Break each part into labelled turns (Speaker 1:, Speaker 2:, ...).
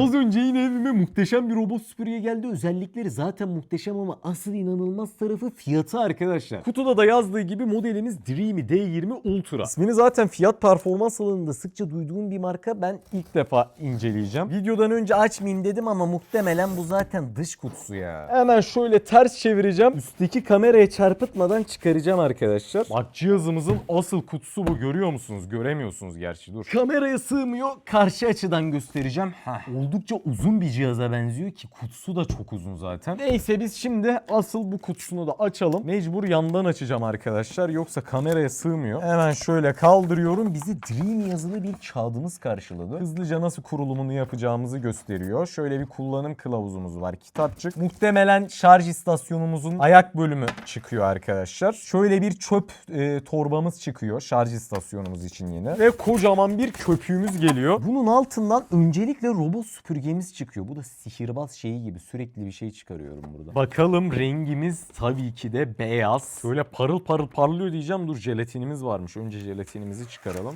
Speaker 1: Az önce yine evime muhteşem bir robot süpürge geldi. Özellikleri zaten muhteşem ama asıl inanılmaz tarafı fiyatı arkadaşlar. Kutuda da yazdığı gibi modelimiz Dreamy D20 Ultra. İsmini zaten fiyat performans alanında sıkça duyduğum bir marka. Ben ilk defa inceleyeceğim. Videodan önce açmayayım dedim ama muhtemelen bu zaten dış kutusu ya. Hemen şöyle ters çevireceğim. Üstteki kameraya çarpıtmadan çıkaracağım arkadaşlar. Bak cihazımızın asıl kutusu bu. Görüyor musunuz? Göremiyorsunuz gerçi dur. Kameraya sığmıyor. Karşı açıdan göstereceğim. Heh. Oldukça uzun bir cihaza benziyor ki kutusu da çok uzun zaten. Neyse biz şimdi asıl bu kutusunu da açalım. Mecbur yandan açacağım arkadaşlar. Yoksa kameraya sığmıyor. Hemen şöyle kaldırıyorum. Bizi Dream yazılı bir kağıdımız karşıladı. Hızlıca nasıl kurulumunu yapacağımızı gösteriyor. Şöyle bir kullanım kılavuzumuz var. Kitapçık. Muhtemelen şarj istasyonumuzun ayak bölümü çıkıyor arkadaşlar. Şöyle bir çöp e, torbamız çıkıyor şarj istasyonumuz için yine. Ve kocaman bir köpüğümüz geliyor. Bunun altından öncelikle robot süpürgemiz çıkıyor. Bu da sihirbaz şeyi gibi sürekli bir şey çıkarıyorum burada. Bakalım rengimiz tabii ki de beyaz. Böyle parıl parıl parlıyor diyeceğim. Dur jelatinimiz varmış. Önce jelatinimizi çıkaralım.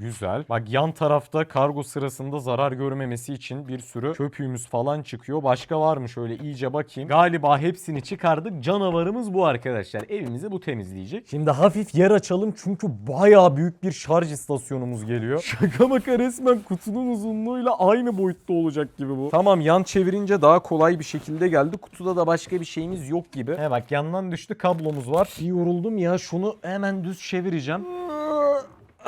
Speaker 1: Güzel. Bak yan tarafta kargo sırasında zarar görmemesi için bir sürü köpüğümüz falan çıkıyor. Başka var mı şöyle iyice bakayım. Galiba hepsini çıkardık. Canavarımız bu arkadaşlar. Evimizi bu temizleyecek. Şimdi hafif yer açalım çünkü bayağı büyük bir şarj istasyonumuz geliyor. Şaka maka resmen kutunun uzunluğuyla aynı boyutta olacak gibi bu. Tamam yan çevirince daha kolay bir şekilde geldi. Kutuda da başka bir şeyimiz yok gibi. He bak yandan düştü kablomuz var. Yoruldum ya şunu hemen düz çevireceğim.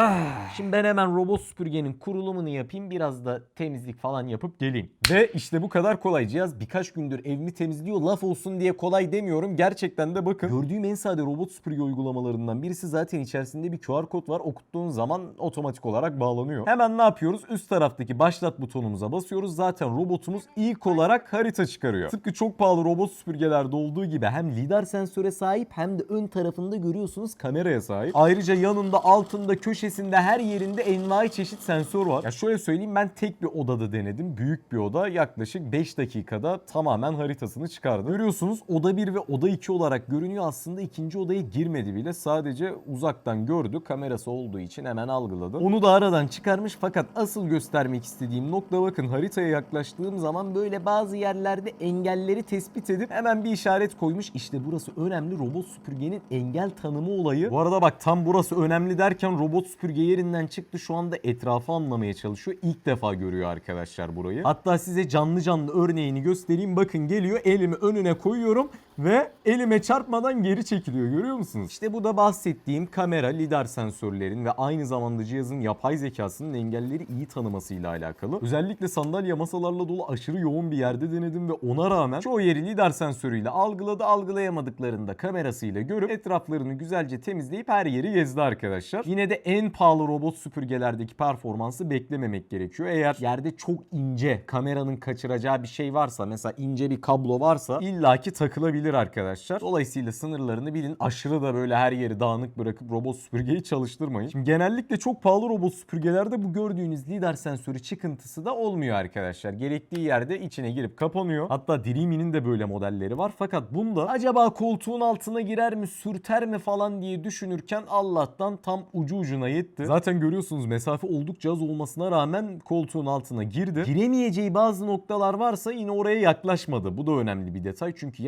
Speaker 1: Ah, Şimdi ben hemen robot süpürgenin kurulumunu yapayım. Biraz da temizlik falan yapıp geleyim. Ve işte bu kadar kolay. Cihaz birkaç gündür evimi temizliyor. Laf olsun diye kolay demiyorum. Gerçekten de bakın. Gördüğüm en sade robot süpürge uygulamalarından birisi zaten içerisinde bir QR kod var. Okuttuğun zaman otomatik olarak bağlanıyor. Hemen ne yapıyoruz? Üst taraftaki başlat butonumuza basıyoruz. Zaten robotumuz ilk olarak harita çıkarıyor. Tıpkı çok pahalı robot süpürgelerde olduğu gibi hem lidar sensöre sahip hem de ön tarafında görüyorsunuz kameraya sahip. Ayrıca yanında, altında, köşesinde her yerinde envai çeşit sensör var. Ya şöyle söyleyeyim ben tek bir odada denedim. Büyük bir oda. Yaklaşık 5 dakikada tamamen haritasını çıkardı. Görüyorsunuz oda 1 ve oda 2 olarak görünüyor. Aslında ikinci odaya girmedi bile. Sadece uzaktan gördü. Kamerası olduğu için hemen algıladı. Onu da aradan çıkarmış fakat asıl göstermek istediğim nokta bakın haritaya yaklaştığım zaman böyle bazı yerlerde engelleri tespit edip hemen bir işaret koymuş. İşte burası önemli robot süpürgenin engel tanımı olayı. Bu arada bak tam burası önemli derken robot süpürge yerinden çıktı. Şu anda etrafı anlamaya çalışıyor. İlk defa görüyor arkadaşlar burayı. Hatta size canlı canlı örneğini göstereyim. Bakın geliyor elimi önüne koyuyorum ve elime çarpmadan geri çekiliyor. Görüyor musunuz? İşte bu da bahsettiğim kamera, lidar sensörlerin ve aynı zamanda cihazın yapay zekasının engelleri iyi tanımasıyla alakalı. Özellikle sandalye masalarla dolu aşırı yoğun bir yerde denedim ve ona rağmen çoğu yeri lidar sensörüyle algıladı. Algılayamadıklarında kamerasıyla görüp etraflarını güzelce temizleyip her yeri gezdi arkadaşlar. Yine de en pahalı robot süpürgelerdeki performansı beklememek gerekiyor. Eğer yerde çok ince kameranın kaçıracağı bir şey varsa mesela ince bir kablo varsa illaki takılabilir arkadaşlar. Dolayısıyla sınırlarını bilin. Aşırı da böyle her yeri dağınık bırakıp robot süpürgeyi çalıştırmayın. Şimdi genellikle çok pahalı robot süpürgelerde bu gördüğünüz lidar sensörü çıkıntısı da olmuyor arkadaşlar. Gerektiği yerde içine girip kapanıyor. Hatta Dreamy'nin de böyle modelleri var. Fakat bunda acaba koltuğun altına girer mi sürter mi falan diye düşünürken Allah'tan tam ucu ucuna yetti. Zaten görüyorsunuz mesafe oldukça az olmasına rağmen koltuğun altına girdi. Giremeyeceği bazı noktalar varsa yine oraya yaklaşmadı. Bu da önemli bir detay çünkü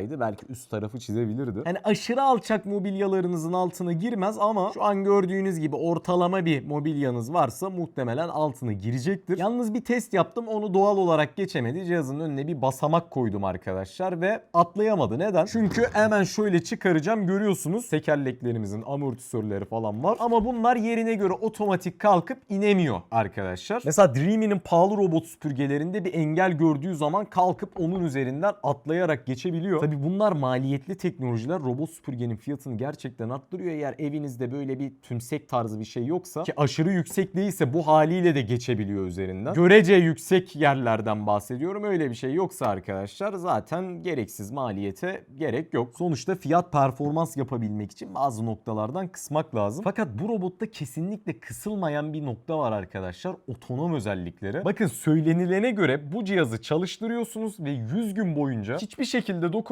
Speaker 1: yaklaşsaydı belki üst tarafı çizebilirdi. Yani aşırı alçak mobilyalarınızın altına girmez ama şu an gördüğünüz gibi ortalama bir mobilyanız varsa muhtemelen altına girecektir. Yalnız bir test yaptım onu doğal olarak geçemedi. Cihazın önüne bir basamak koydum arkadaşlar ve atlayamadı. Neden? Çünkü hemen şöyle çıkaracağım görüyorsunuz tekerleklerimizin amortisörleri falan var. Ama bunlar yerine göre otomatik kalkıp inemiyor arkadaşlar. Mesela Dreamy'nin pahalı robot süpürgelerinde bir engel gördüğü zaman kalkıp onun üzerinden atlayarak geçebiliyor. Tabi bunlar maliyetli teknolojiler. Robot süpürgenin fiyatını gerçekten arttırıyor. Eğer evinizde böyle bir tümsek tarzı bir şey yoksa ki aşırı yüksek değilse bu haliyle de geçebiliyor üzerinden. Görece yüksek yerlerden bahsediyorum. Öyle bir şey yoksa arkadaşlar zaten gereksiz maliyete gerek yok. Sonuçta fiyat performans yapabilmek için bazı noktalardan kısmak lazım. Fakat bu robotta kesinlikle kısılmayan bir nokta var arkadaşlar. Otonom özellikleri. Bakın söylenilene göre bu cihazı çalıştırıyorsunuz ve 100 gün boyunca hiçbir şekilde dokunmadan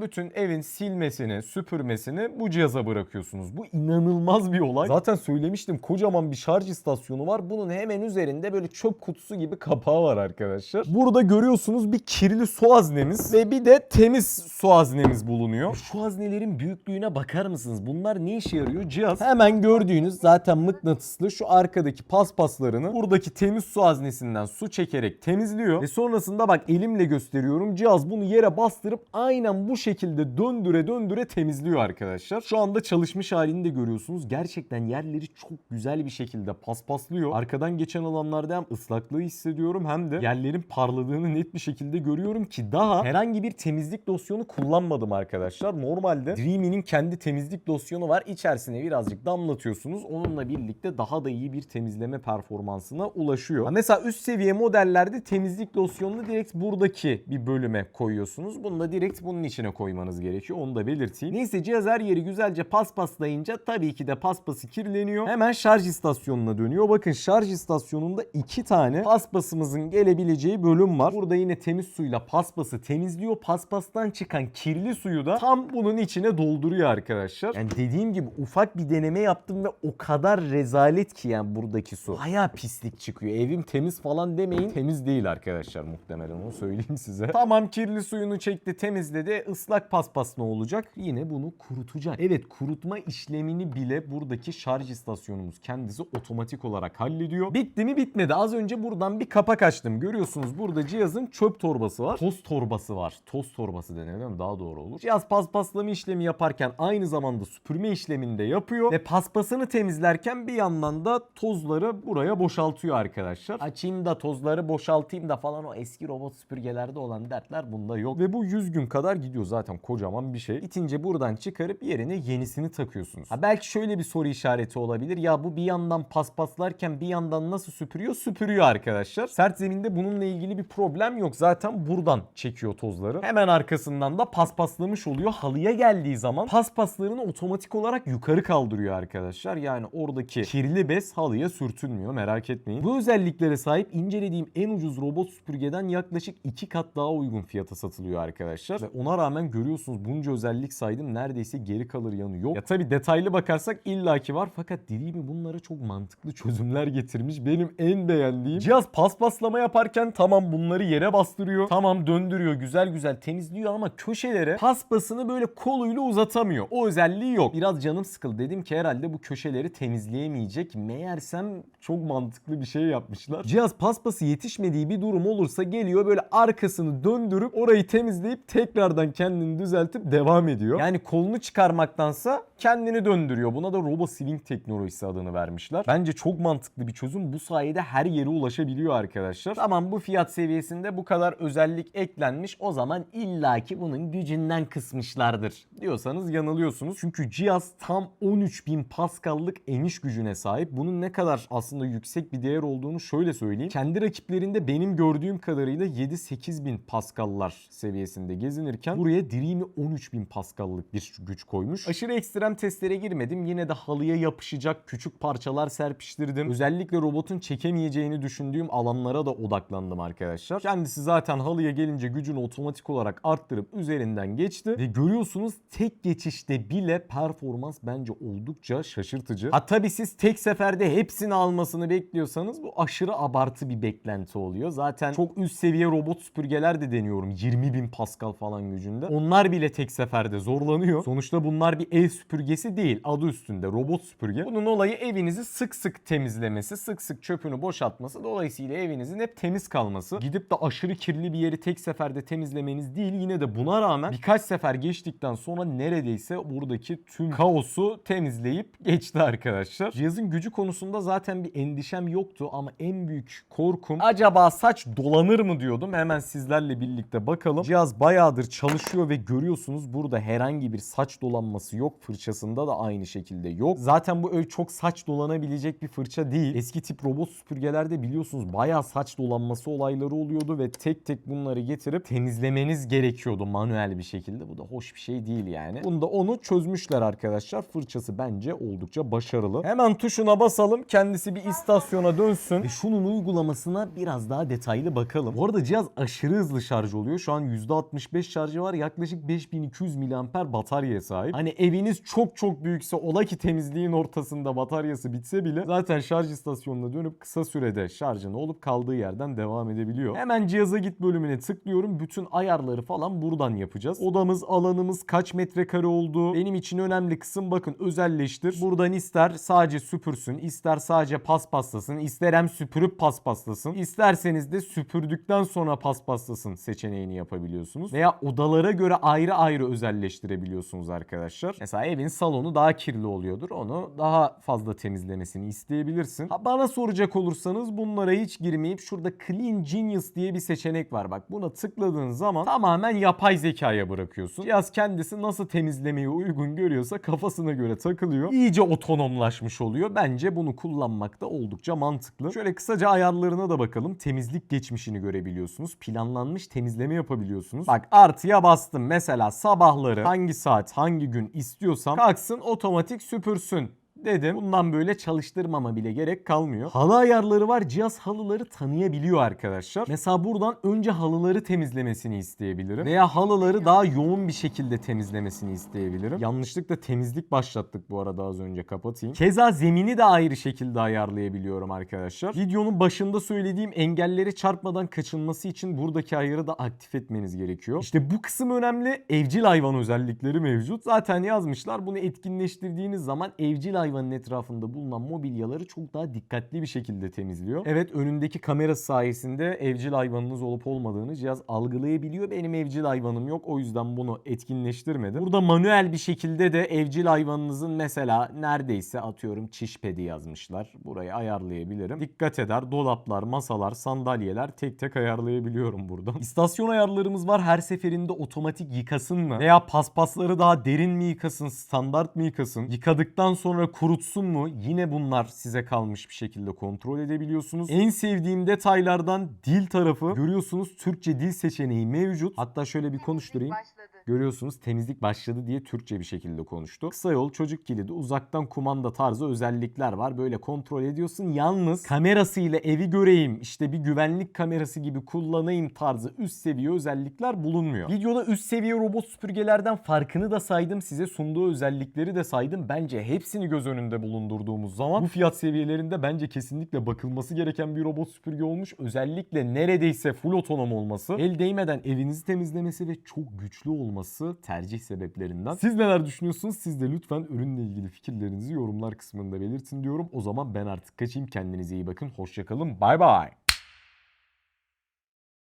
Speaker 1: bütün evin silmesini, süpürmesini bu cihaza bırakıyorsunuz. Bu inanılmaz bir olay. Zaten söylemiştim kocaman bir şarj istasyonu var. Bunun hemen üzerinde böyle çöp kutusu gibi kapağı var arkadaşlar. Burada görüyorsunuz bir kirli su haznemiz ve bir de temiz su haznemiz bulunuyor. Şu haznelerin büyüklüğüne bakar mısınız? Bunlar ne işe yarıyor? Cihaz hemen gördüğünüz zaten mıknatıslı şu arkadaki paspaslarını buradaki temiz su haznesinden su çekerek temizliyor. Ve sonrasında bak elimle gösteriyorum. Cihaz bunu yere bastırıp aynen bu şekilde döndüre döndüre temizliyor arkadaşlar. Şu anda çalışmış halini de görüyorsunuz. Gerçekten yerleri çok güzel bir şekilde paspaslıyor. Arkadan geçen alanlarda hem ıslaklığı hissediyorum hem de yerlerin parladığını net bir şekilde görüyorum ki daha herhangi bir temizlik losyonu kullanmadım arkadaşlar. Normalde Dreamy'nin kendi temizlik losyonu var. İçerisine birazcık damlatıyorsunuz. Onunla birlikte daha da iyi bir temizleme performansına ulaşıyor. Mesela üst seviye modellerde temizlik losyonunu direkt buradaki bir bölüme koyuyorsunuz. Bunu da direkt bunun içine koymanız gerekiyor. Onu da belirteyim. Neyse cihaz her yeri güzelce paspaslayınca tabii ki de paspası kirleniyor. Hemen şarj istasyonuna dönüyor. Bakın şarj istasyonunda iki tane paspasımızın gelebileceği bölüm var. Burada yine temiz suyla paspası temizliyor. Paspastan çıkan kirli suyu da tam bunun içine dolduruyor arkadaşlar. Yani dediğim gibi ufak bir deneme yaptım ve o kadar rezalet ki yani buradaki su. Baya pislik çıkıyor. Evim temiz falan demeyin. Temiz değil arkadaşlar muhtemelen onu söyleyeyim size. Tamam kirli suyunu çekti temizledi. Islak paspas ne olacak? Yine bunu kurutacak. Evet kurutma işlemini bile buradaki şarj istasyonumuz kendisi otomatik olarak hallediyor. Bitti mi bitmedi. Az önce buradan bir kapak açtım. Görüyorsunuz burada cihazın çöp torbası var. Toz torbası var. Toz torbası mi? Daha doğru olur. Cihaz paspaslama işlemi yaparken aynı zamanda süpürme işlemini de yapıyor. Ve paspasını temizlerken bir yandan da tozları buraya boşaltıyor arkadaşlar. Açayım da tozları boşaltayım da falan o eski robot süpürgelerde olan dertler bunda yok. Ve bu 100 gün kadar gidiyor zaten kocaman bir şey. Bitince buradan çıkarıp yerine yenisini takıyorsunuz. Ha belki şöyle bir soru işareti olabilir. Ya bu bir yandan paspaslarken bir yandan nasıl süpürüyor? Süpürüyor arkadaşlar. Sert zeminde bununla ilgili bir problem yok. Zaten buradan çekiyor tozları. Hemen arkasından da paspaslamış oluyor. Halıya geldiği zaman paspaslarını otomatik olarak yukarı kaldırıyor arkadaşlar. Yani oradaki kirli bez halıya sürtünmüyor merak etmeyin. Bu özelliklere sahip incelediğim en ucuz robot süpürgeden yaklaşık 2 kat daha uygun fiyata satılıyor arkadaşlar. Ve ona rağmen görüyorsunuz bunca özellik saydım neredeyse geri kalır yanı yok. Ya tabi detaylı bakarsak illaki var fakat Dreamy bunlara çok mantıklı çözümler getirmiş. Benim en beğendiğim cihaz paspaslama yaparken tamam bunları yere bastırıyor. Tamam döndürüyor güzel güzel temizliyor ama köşelere paspasını böyle koluyla uzatamıyor. O özelliği yok. Biraz canım sıkıldı. Dedim ki herhalde bu köşeleri temizleyemeyecek. Meğersem çok mantıklı bir şey yapmışlar. Cihaz paspası yetişmediği bir durum olursa geliyor böyle arkasını döndürüp orayı temizleyip tekrardan kendini düzeltip devam ediyor. Yani kolunu çıkarmaktansa kendini döndürüyor. Buna da Robo Swing teknolojisi adını vermişler. Bence çok mantıklı bir çözüm. Bu sayede her yere ulaşabiliyor arkadaşlar. Tamam bu fiyat seviyesinde bu kadar özellik eklenmiş. O zaman illaki bunun gücünden kısmışlardır diyorsanız yanılıyorsunuz. Çünkü cihaz tam 13.000 Pascal'lık eniş gücüne sahip. Bunun ne kadar aslında yüksek bir değer olduğunu şöyle söyleyeyim. Kendi rakiplerinde benim gördüğüm kadarıyla 7-8 bin Pascal'lar seviyesinde gezinirken buraya Dreamy 13.000 Pascal'lık bir güç koymuş. Aşırı ekstrem testlere girmedim. Yine de halıya yapışacak küçük parçalar serpiştirdim. Özellikle robotun çekemeyeceğini düşündüğüm alanlara da odaklandım arkadaşlar. Kendisi zaten halıya gelince gücünü otomatik olarak arttırıp üzerinden geçti. Ve görüyorsunuz tek geçişte bile performans bence oldukça şaşırtıcı. Ha tabii siz tek seferde hepsini almasını bekliyorsanız bu aşırı abartı bir beklenti oluyor. Zaten çok üst seviye robot süpürgeler de deniyorum. 20 bin Pascal falan gücünde. Onlar bile tek seferde zorlanıyor. Sonuçta bunlar bir ev süpürgesi değil. Adı üstünde robot süpürge. Bunun olayı evinizi sık sık temizlemesi, sık sık çöpünü boşaltması. Dolayısıyla evinizin hep temiz kalması. Gidip de aşırı kirli bir yeri tek seferde temizlemeniz değil. Yine de buna rağmen birkaç sefer geçtikten sonra neredeyse buradaki tüm kaosu temizleyip geçti arkadaşlar. Cihazın gücü konusunda zaten bir endişem yoktu ama en büyük korkum acaba saç dolanır mı diyordum. Hemen sizlerle birlikte bakalım. Cihaz bayağıdır çalışıyor ve görüyorsunuz burada herhangi bir saç dolanması yok. Fırçasında da aynı şekilde yok. Zaten bu öyle çok saç dolanabilecek bir fırça değil. Eski tip robot süpürgelerde biliyorsunuz bayağı saç dolanması olayları oluyordu ve tek tek bunları getirip temizlemeniz gerekiyordu manuel bir şekilde. Bu da hoş bir şey değil yani. Bunda onu çözmüşler arkadaşlar. Fırçası bence oldukça başarılı. Hemen tuşuna basalım. Kendisi bir istasyona dönsün. Ve şunun uygulamasına biraz daha detaylı bakalım. Bu arada cihaz aşırı hızlı şarj oluyor. Şu an %65 şarj şarjı var. Yaklaşık 5200 mAh bataryaya sahip. Hani eviniz çok çok büyükse ola ki temizliğin ortasında bataryası bitse bile zaten şarj istasyonuna dönüp kısa sürede şarjını olup kaldığı yerden devam edebiliyor. Hemen cihaza git bölümüne tıklıyorum. Bütün ayarları falan buradan yapacağız. Odamız, alanımız kaç metrekare olduğu benim için önemli kısım bakın özelleştir. Buradan ister sadece süpürsün, ister sadece paspaslasın, ister hem süpürüp paspaslasın. İsterseniz de süpürdükten sonra paspaslasın seçeneğini yapabiliyorsunuz. Veya odalara göre ayrı ayrı özelleştirebiliyorsunuz arkadaşlar. Mesela evin salonu daha kirli oluyordur. Onu daha fazla temizlemesini isteyebilirsin. Ha, bana soracak olursanız bunlara hiç girmeyip şurada Clean Genius diye bir seçenek var. Bak buna tıkladığın zaman tamamen yapay zekaya bırakıyorsun. Cihaz kendisi nasıl temizlemeyi uygun görüyorsa kafasına göre takılıyor. İyice otonomlaşmış oluyor. Bence bunu kullanmak da oldukça mantıklı. Şöyle kısaca ayarlarına da bakalım. Temizlik geçmişini görebiliyorsunuz. Planlanmış temizleme yapabiliyorsunuz. Bak artıya bastım. Mesela sabahları hangi saat hangi gün istiyorsam kalksın otomatik süpürsün dedim. Bundan böyle çalıştırmama bile gerek kalmıyor. Halı ayarları var. Cihaz halıları tanıyabiliyor arkadaşlar. Mesela buradan önce halıları temizlemesini isteyebilirim. Veya halıları daha yoğun bir şekilde temizlemesini isteyebilirim. Yanlışlıkla temizlik başlattık bu arada az önce kapatayım. Keza zemini de ayrı şekilde ayarlayabiliyorum arkadaşlar. Videonun başında söylediğim engelleri çarpmadan kaçınması için buradaki ayarı da aktif etmeniz gerekiyor. İşte bu kısım önemli. Evcil hayvan özellikleri mevcut. Zaten yazmışlar bunu etkinleştirdiğiniz zaman evcil hayvanın etrafında bulunan mobilyaları çok daha dikkatli bir şekilde temizliyor. Evet önündeki kamera sayesinde evcil hayvanınız olup olmadığını cihaz algılayabiliyor. Benim evcil hayvanım yok o yüzden bunu etkinleştirmedim. Burada manuel bir şekilde de evcil hayvanınızın mesela neredeyse atıyorum çiş pedi yazmışlar. Burayı ayarlayabilirim. Dikkat eder dolaplar, masalar, sandalyeler tek tek ayarlayabiliyorum buradan. İstasyon ayarlarımız var. Her seferinde otomatik yıkasın mı? Veya paspasları daha derin mi yıkasın, standart mı yıkasın? Yıkadıktan sonra kurutsun mu? Yine bunlar size kalmış bir şekilde kontrol edebiliyorsunuz. En sevdiğim detaylardan dil tarafı. Görüyorsunuz Türkçe dil seçeneği mevcut. Hatta şöyle bir konuşturayım.
Speaker 2: Başladı.
Speaker 1: Görüyorsunuz temizlik başladı diye Türkçe bir şekilde konuştu. Kısa yol çocuk kilidi uzaktan kumanda tarzı özellikler var. Böyle kontrol ediyorsun. Yalnız kamerasıyla evi göreyim işte bir güvenlik kamerası gibi kullanayım tarzı üst seviye özellikler bulunmuyor. Videoda üst seviye robot süpürgelerden farkını da saydım. Size sunduğu özellikleri de saydım. Bence hepsini göz önünde bulundurduğumuz zaman bu fiyat seviyelerinde bence kesinlikle bakılması gereken bir robot süpürge olmuş. Özellikle neredeyse full otonom olması, el değmeden evinizi temizlemesi ve çok güçlü olması tercih sebeplerinden. Siz neler düşünüyorsunuz? Siz de lütfen ürünle ilgili fikirlerinizi yorumlar kısmında belirtin diyorum. O zaman ben artık kaçayım. Kendinize iyi bakın. Hoşçakalın. Bay bay.